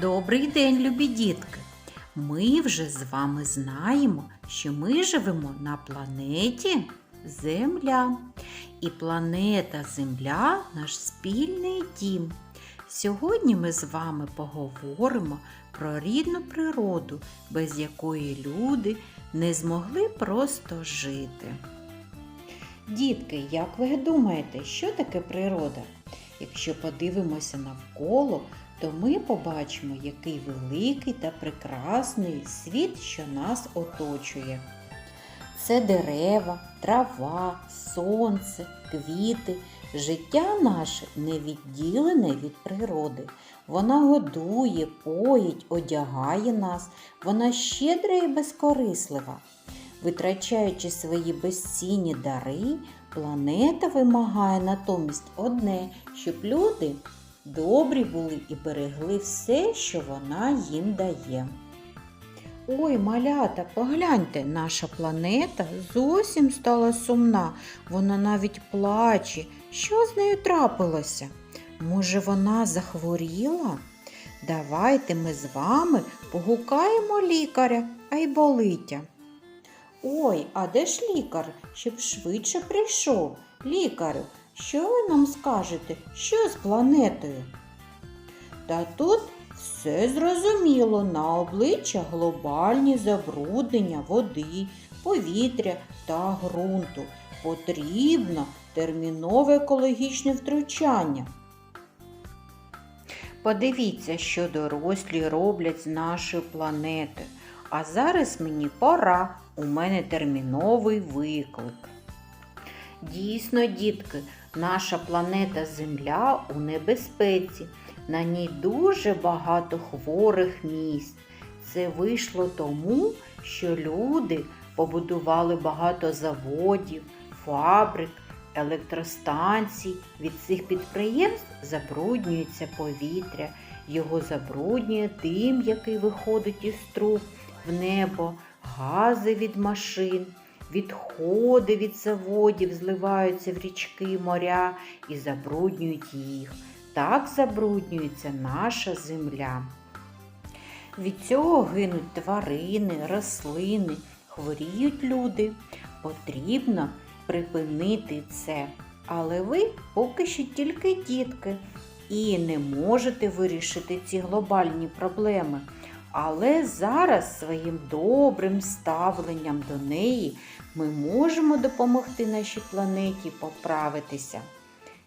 Добрий день, любі дітки! Ми вже з вами знаємо, що ми живемо на планеті Земля. І планета Земля наш спільний дім. Сьогодні ми з вами поговоримо про рідну природу, без якої люди не змогли просто жити. Дітки, як ви думаєте, що таке природа? Якщо подивимося навколо, то ми побачимо, який великий та прекрасний світ, що нас оточує. Це дерева, трава, сонце, квіти. Життя наше не відділене від природи. Вона годує, поїть, одягає нас, вона щедра і безкорислива. Витрачаючи свої безцінні дари, планета вимагає натомість одне, щоб люди добрі були і берегли все, що вона їм дає. Ой, малята, погляньте, наша планета зовсім стала сумна, вона навіть плаче. Що з нею трапилося? Може, вона захворіла? Давайте ми з вами погукаємо лікаря, а й. Ой, а де ж лікар, щоб швидше прийшов? Лікарю, що ви нам скажете, що з планетою? Та тут все зрозуміло на обличчя глобальні забруднення води, повітря та ґрунту. Потрібно термінове екологічне втручання. Подивіться, що дорослі роблять з нашої планети. А зараз мені пора, у мене терміновий виклик. Дійсно, дітки, наша планета Земля у небезпеці. На ній дуже багато хворих місць. Це вийшло тому, що люди побудували багато заводів, фабрик, електростанцій. Від цих підприємств забруднюється повітря, його забруднює дим, який виходить із труб в небо, гази від машин. Відходи від заводів зливаються в річки, моря і забруднюють їх. Так забруднюється наша земля. Від цього гинуть тварини, рослини, хворіють люди. Потрібно припинити це. Але ви поки що тільки дітки і не можете вирішити ці глобальні проблеми. Але зараз своїм добрим ставленням до неї ми можемо допомогти нашій планеті поправитися.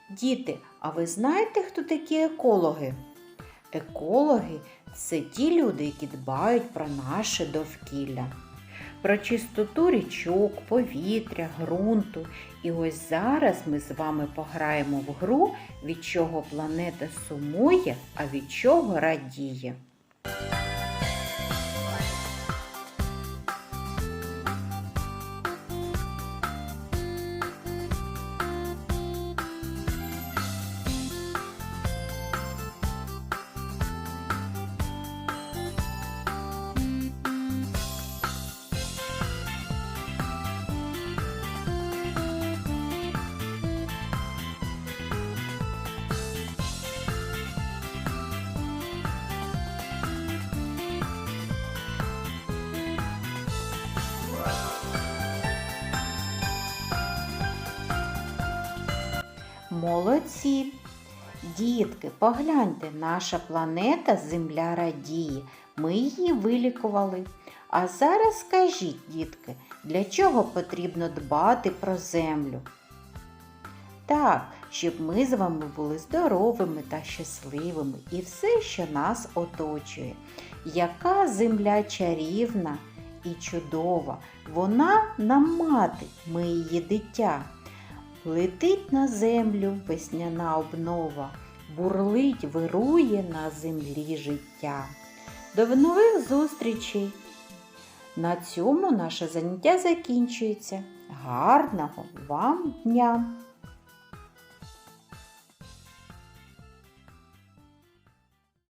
Діти, а ви знаєте, хто такі екологи? Екологи це ті люди, які дбають про наше довкілля, про чистоту річок, повітря, ґрунту. І ось зараз ми з вами пограємо в гру, від чого планета сумує, а від чого радіє. Молодці! Дітки, погляньте, наша планета Земля радіє. Ми її вилікували. А зараз скажіть, дітки, для чого потрібно дбати про землю? Так, щоб ми з вами були здоровими та щасливими і все, що нас оточує. Яка земля чарівна і чудова! Вона нам мати, ми її дитя. Летить на землю весняна обнова, бурлить, вирує на землі життя. До нових зустрічей! На цьому наше заняття закінчується. Гарного вам дня!